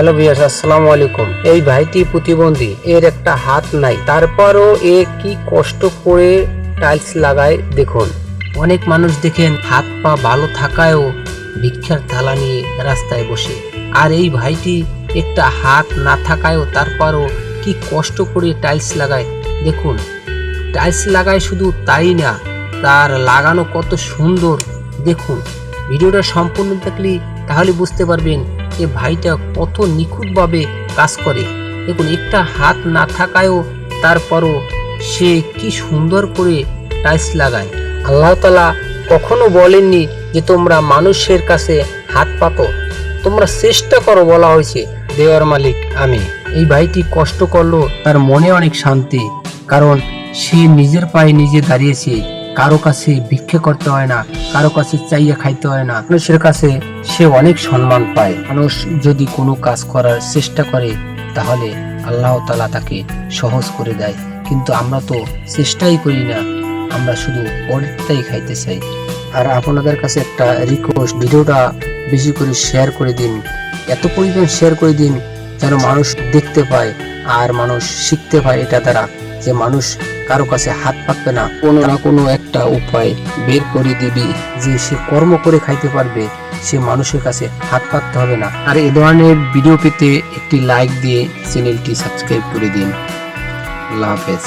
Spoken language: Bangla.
হ্যালো বিয়াস আসসালামু আলাইকুম। এই ভাইটি প্রতিবন্ধী, এর একটা হাত নাই। তারপরও এ কি কষ্ট করে টাইলস লাগায় দেখুন। অনেক মানুষ দেখেন, হাত পা ভালো থাকায়ও ভিক্ষার থালা নিয়ে রাস্তায় বসে। আর এই ভাইটি একটা হাত না থাকায়ও তারপরও কি কষ্ট করে টাইলস লাগায়। দেখুন, টাইলস লাগায় শুধু তাই না, তার লাগানো কত সুন্দর। দেখুন, ভিডিওটা সম্পূর্ণ দেখলে তাহলে বুঝতে পারবেন যে ভাইটা কত নিখুঁতভাবে কাজ করে। দেখুন, একটা হাত না থাকায়ও তারপরও সে কি সুন্দর করে টাইলস লাগায়। আল্লাহ তালা কখনো বলেননি যে তোমরা মানুষের কাছে হাত পাতো। তোমরা চেষ্টা করো বলা হয়েছে, দেওয়ার মালিক আমি। এই ভাইটি কষ্ট করল, তার মনে অনেক শান্তি, কারণ সে নিজের পায়ে নিজে দাঁড়িয়েছে। কারও কাছে ভিক্ষে করতে হয় না, কারও কাছে চাইয়া খাইতে হয় না। মানুষের কাছে সে অনেক সম্মান পায়। মানুষ যদি কোনো কাজ করার চেষ্টা করে, তাহলে আল্লাহ তালা তাকে সহজ করে দেয়। কিন্তু আমরা তো চেষ্টাই করি না, আমরা শুধু পরেরটাই খাইতে চাই। আর আপনাদের কাছে একটা রিকোয়েস্ট ভিডিওটা বেশি করে শেয়ার করে দিন। এত পরিমাণ শেয়ার করে দিন যেন মানুষ দেখতে পায়, আর মানুষ শিখতে পায় এটা দ্বারা যে মানুষ কারও কাছে হাত পাতবে না। কোনো না কোনো একটা উপায় বের করে দিবি যে সে কর্ম করে খাইতে পারবে সে মানুষের কাছে হাত পাততে হবে না। আর এ ধরনের ভিডিও পেতে একটি লাইক দিয়ে চ্যানেলটি সাবস্ক্রাইব করে দিন। আল্লাহ হাফেজ।